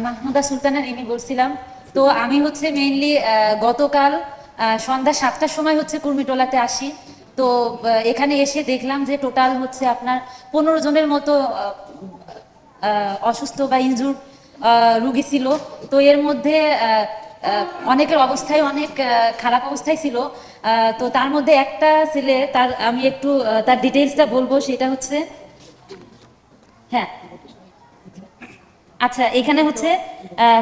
মাহমুদা সুলতানা রিমি বলছিলাম। তো আমি হচ্ছে মেইনলি গতকাল সন্ধ্যা সাতটার সময় হচ্ছে কুর্মিটোলাতে আসি। তো এখানে এসে দেখলাম যে টোটাল হচ্ছে আপনার পনেরো জনের মতো অসুস্থ বা ইনজুর রুগী ছিল। তো এর মধ্যে অনেকের অবস্থায় অনেক খারাপ অবস্থায় ছিল। তো তার মধ্যে একটা ছেলে, তার, আমি একটু তার ডিটেলসটা বলব, সেটা হচ্ছে হ্যাঁ। আচ্ছা এখানে হচ্ছে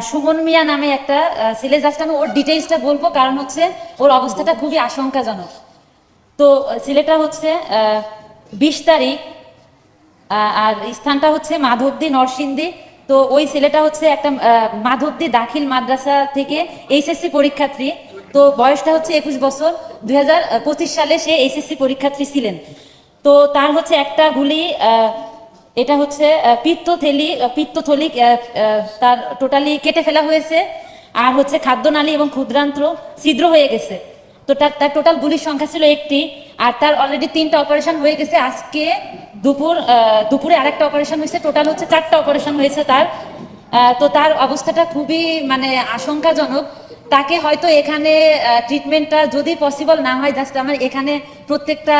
সুমন মিয়া নামে একটা ছেলে জাস্ট আমি ওর ডিটেইলসটা বলব, কারণ হচ্ছে ওর অবস্থাটা খুবই আশঙ্কাজনক। তো ছেলেটা হচ্ছে বিশ তারিখ আর স্থানটা হচ্ছে মাধবদী, নরসিংদী। তো ওই ছেলেটা হচ্ছে একটা মাধবদী দাখিল মাদ্রাসা থেকে এইচএসসি পরীক্ষার্থী। তো বয়সটা হচ্ছে একুশ বছর। দুই হাজার পঁচিশ সালে সে এইচএসসি পরীক্ষার্থী ছিলেন। তো তার হচ্ছে একটা গুলি এটা হচ্ছে পিত্তথলি পিত্তথলি তার টোটালি কেটে ফেলা হয়েছে। আর হচ্ছে খাদ্যনালী এবং ক্ষুদ্রান্ত্র ছিদ্র হয়ে গেছে। তো তার তার টোটাল গুলির সংখ্যা ছিল একটি, আর তার অলরেডি তিনটা অপারেশন হয়ে গেছে। আজকে দুপুর দুপুরে আরেকটা অপারেশন হয়েছে। টোটাল হচ্ছে চারটা অপারেশন হয়েছে তার। তো তার অবস্থাটা খুবই মানে আশঙ্কাজনক। তাকে হয়তো এখানে ট্রিটমেন্টটা যদি পসিবল না হয় জাস্ট আমার এখানে প্রত্যেকটা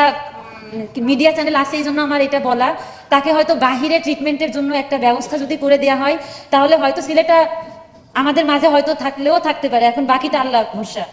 মিডিয়া চ্যানেল আছে এই জন্য আমার এটা বলা তাকে হয়তো বাহিরে ট্রিটমেন্টের জন্য একটা ব্যবস্থা যদি করে দেওয়া হয়, তাহলে হয়তো সিলেটা আমাদের মাঝে হয়তো থাকলেও থাকতে পারে। এখন বাকিটা আল্লাহ ভরসা।